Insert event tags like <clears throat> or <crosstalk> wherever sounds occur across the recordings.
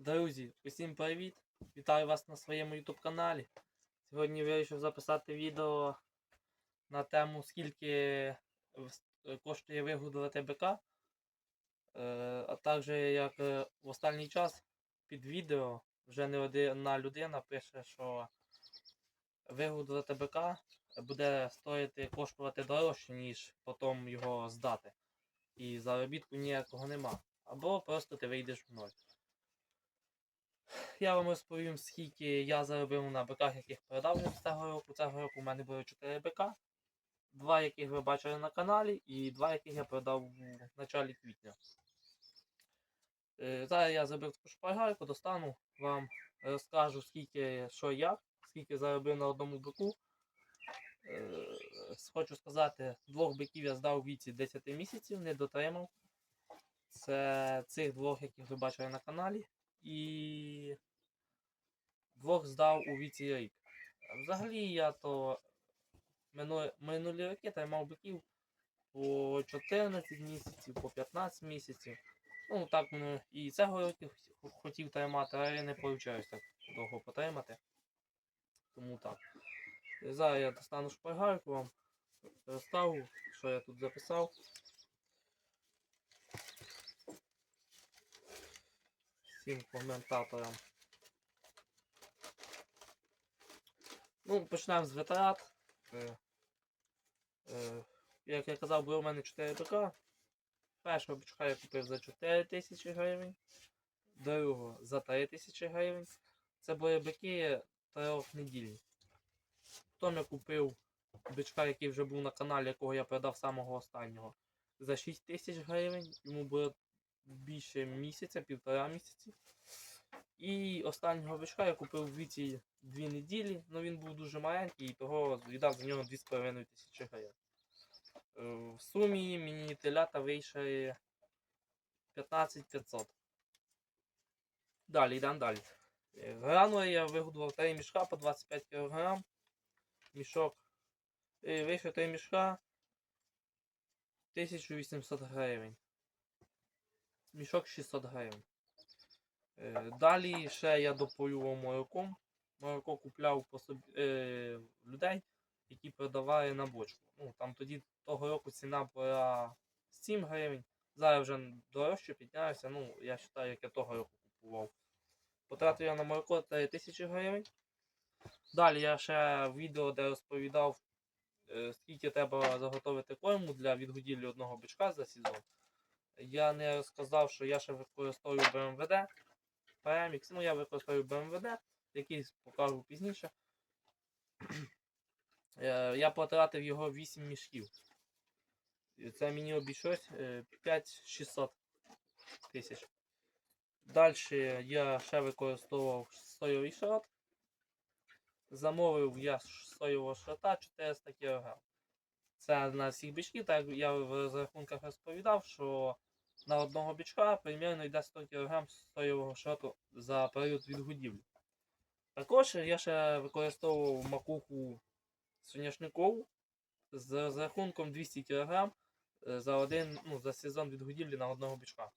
Друзі, усім привіт! Вітаю вас на своєму YouTube каналі. Сьогодні вирішив записати відео на тему, скільки е, коштує вигодувати бика. Е, А також як е, в останній час під відео вже не одна людина пише, що вигодувати бика буде стоїти коштувати дорожче, ніж потім його здати. І заробітку ніякого нема. Або просто ти вийдеш в ноль. Я вам розповім, скільки я заробив на биках, яких продав з цього року. Цього року у мене було 4 бика. Два, яких ви бачили на каналі, і два, яких я продав в началі квітня. Е, Зараз я зробив таку шпаргалку, достану, вам розкажу, скільки, що як, скільки заробив на одному бику. Е, Хочу сказати, двох биків я здав у віці 10 місяців, не дотримав. Це цих двох, яких ви бачили на каналі. І двох здав у віці рік. Взагалі я то минулі, роки тримав биків по 14 місяців, по 15 місяців. Ну так і цього року хотів тримати, але не вийшло так довго потримати. Тому так. Зараз я достану шпаргарку вам, розставлю, що я тут записав. Всім коментаторам. Ну, почнемо з витрат. Е, е, як я казав, було у мене 4 БК. Першого бичка я купив за 4 тисячі гривень, другого за 3 тисячі гривень. Це були бики трьох неділь. Потім я купив бичка, який вже був на каналі, якого я продав самого останнього, за 6 тисяч гривень. Йому було більше місяця, півтора місяці. І останнього бичка я купив в віці 2 неділі, але він був дуже маленький, і того віддав за нього 2,5 тисячі гривень. Е, В сумі мені телята вийшли 15 500. Далі, йдемо далі. Е, я вигодував 3 мішка по 25 кг. Мішок. І вийшло 3 мішка 1800 гривень. Мішок 600 гривень. Е, Далі ще я дополював молоком. Молоко купляв по собі, е, людей, які продавали на бочку. Ну, там тоді того року ціна була 7 гривень. Зараз вже дорожче піднялася. Ну, я вважаю, як я того року купував. Потратив я на молоко 3000 гривень. Далі я ще відео, де розповідав, е, скільки треба заготовити корму для відгодівлі одного бичка за сезон. Я не розказав, що я ще використовую БМВД. PMX, ну я використовую БМВД, який покажу пізніше. <clears throat> Е, Я потратив його 8 мішків. Це мені обійшлось е, 5600 тисяч. Далі я ще використовував соєвий шрот. Замовив я соєвого шрота 400 кг. Це на всіх бичків, так я в розрахунках розповідав, що на одного бичка примерно йде 100 кг соєвого шроту за період відгодівлі. Також я ще використовував макуху соняшникову з розрахунком 200 кг за один, ну, за сезон відгодівлі на одного бичка.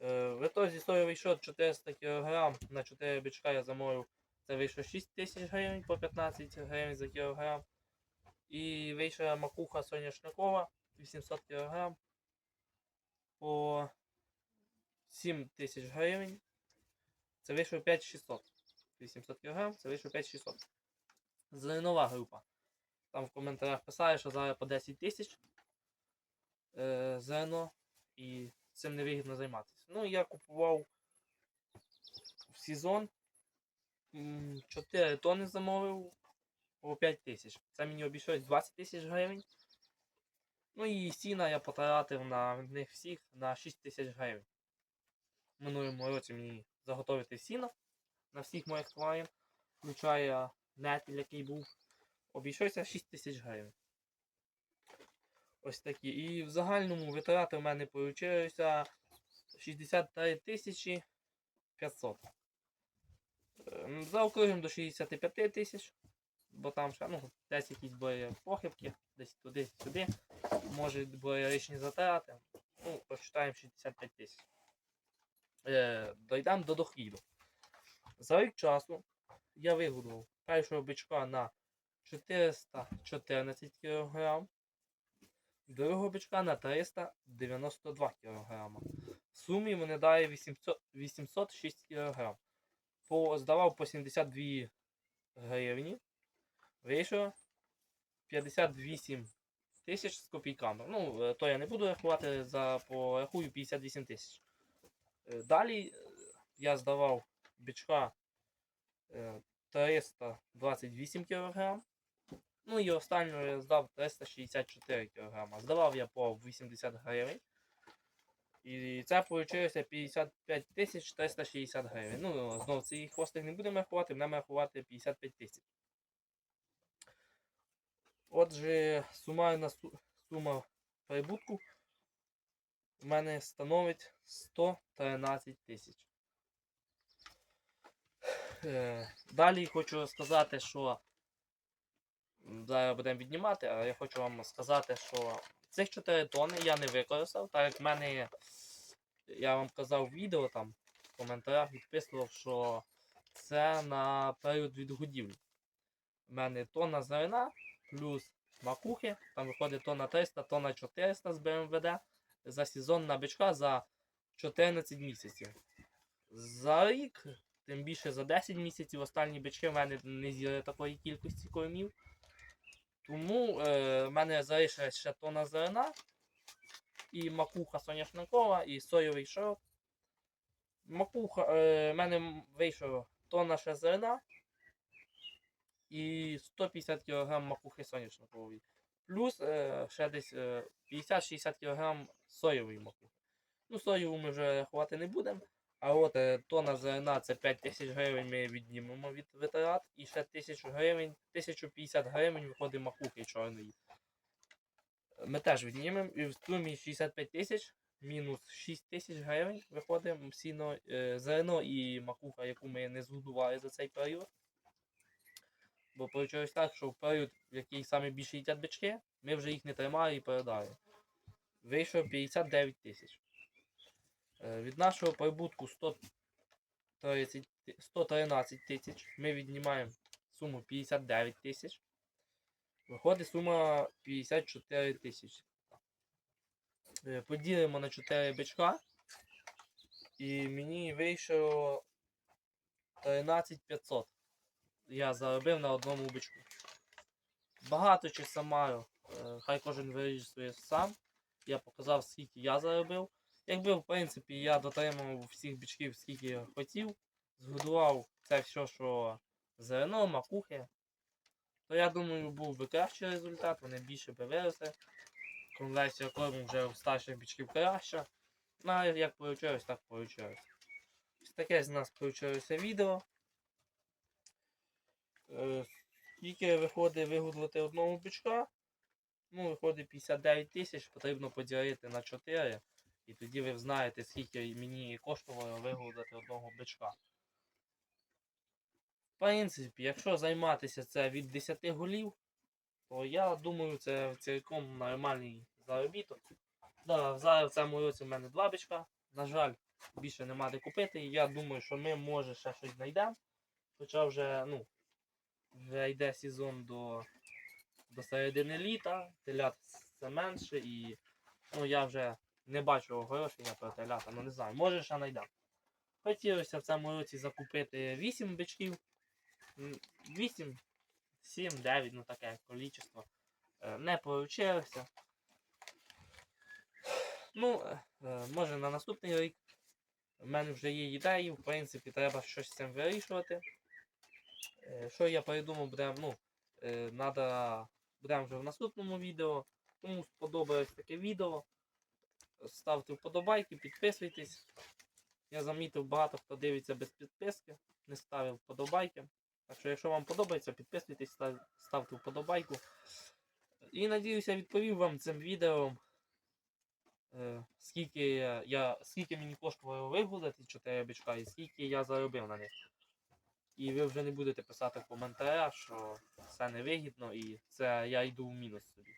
Е, В ітозі соєвий шрот 400 кг на 4 бичка я замовив. Це вийшло 6 тисяч гривень по 15 гривень за кілограм. І вийшла макуха соняшникова 800 кг по 7 тисяч гривень. Це вийшло 5600. 800 кг, це вийшло 5600. Зернова група. Там в коментарях писали, що зараз по 10 тисяч е, і цим невигідно займатися. Ну, я купував в сезон 4 тони замовив по 5 тисяч. Це мені обійшлось 20 тисяч гривень. Ну і сіна я потратив на них всіх на 6 тисяч гривень. В минулому році мені заготовити сіно на всіх моїх тварин, включає нетель, який був. Обійшлося 6 тисяч гривень. Ось такі. І в загальному витрати в мене вийшло 63 тисячі 500. Ем, Заокруглюємо до 65 тисяч, бо там ще ну, десь якісь були похибки, десь туди-сюди. Може були річні затрати. Ну, посчитаємо 65 тисяч. е, дійдемо до доходу. За рік часу я вигодував першого бичка на 414 кг, другого бичка на 392 кг. В сумі вони дає 800, 806 кг. По, здавав по 72 гривні. Вийшло 58 тисяч з копійками. Ну, е, то я не буду рахувати, за, порахую 58 тисяч. Е, Далі е, я здавав бичка е, 328 кг. Ну і останнього я здав 364 кг. Здавав я по 80 гривень. І це вийшло 55 тисяч 360 гривень. Ну, знову цей хвостик не будемо рахувати, будемо рахувати 55 тисяч. Отже, сумарна сума прибутку в мене становить 113 тисяч. Е, Далі хочу сказати, що зараз будемо віднімати, а я хочу вам сказати, що цих 4 тони я не використав, так як в мене, я вам казав в відео там в коментарях відписував, що це на період відгодівлі. У мене тонна зерна плюс макухи, там виходить тонна 300, тонна 400 з БМВД за сезон на бичка за 14 місяців. За рік, тим більше за 10 місяців, останні бички в мене не з'їли такої кількості кормів. Тому е, в мене залишилась ще тонна зерна, і макуха соняшникова, і соєвий шарок. Макуха, е, в мене вийшло тонна ще зерна і 150 кг макухи соняшникової. Плюс е, ще десь е, 50-60 кг соєвої макухи. Ну, соєву ми вже рахувати не будемо. А от е, тонна зерна це 5 тисяч гривень ми віднімемо від витрат. І ще 1000 гривень, 1050 гривень виходить макухи чорної. Ми теж віднімемо і в сумі 65 тисяч мінус 6 тисяч гривень виходить сіно, е, зерно і макуха, яку ми не згодували за цей період. Бо вийшло так, що в період, в який саме більше їдять бички, ми вже їх не тримали і передали. Вийшло 59 тисяч. Е, Від нашого прибутку 130, 113 тисяч. Ми віднімаємо суму 59 тисяч. Виходить сума 54 тисячі. Е, Поділимо на 4 бичка. І мені вийшло 13 500 я заробив на одному бичку. Багато чи самаю, е, хай кожен вирішує сам. Я показав, скільки я заробив. Якби, в принципі, я дотримав всіх бичків, скільки я хотів, згодував це все, що зерно, макухи, то я думаю, був би кращий результат, вони більше би виросли. Конверсія корму вже у старших бичків краща. Ну, як вийшло, так вийшло. Таке з нас вийшло відео. Е, Скільки виходить вигодувати одного бичка? Ну, виходить 59 тисяч, потрібно поділити на 4. І тоді ви знаєте, скільки мені коштувало вигодувати одного бичка. В принципі, якщо займатися це від 10 голів, то я думаю, це цілком нормальний заробіток. Да, зараз в цьому році в мене два бичка. На жаль, більше нема де купити. Я думаю, що ми може ще щось знайдемо. Хоча вже, ну, вже йде сезон до, до середини літа, телят все менше і ну, я вже не бачу оголошення про телята, ну не знаю, може ще знайдемо. Хотілося в цьому році закупити 8 бичків. 8, 7, 9, ну таке кількість. Не получилося. Ну, е, е, може на наступний рік. У мене вже є ідеї, в принципі, треба щось з цим вирішувати. Е, Що я придумав, будемо, ну, надо, будемо вже в наступному відео. Кому сподобалось таке відео, ставте вподобайки, підписуйтесь. Я замітив, багато хто дивиться без підписки, не ставив вподобайки. Так що, якщо вам подобається, підписуйтесь, ставте вподобайку. І надіюся, відповів вам цим відео. е, Скільки я скільки мені коштувало вигулити 4 бичка і скільки я заробив на них. І ви вже не будете писати в коментарях, що це невигідно і це я йду в мінус собі.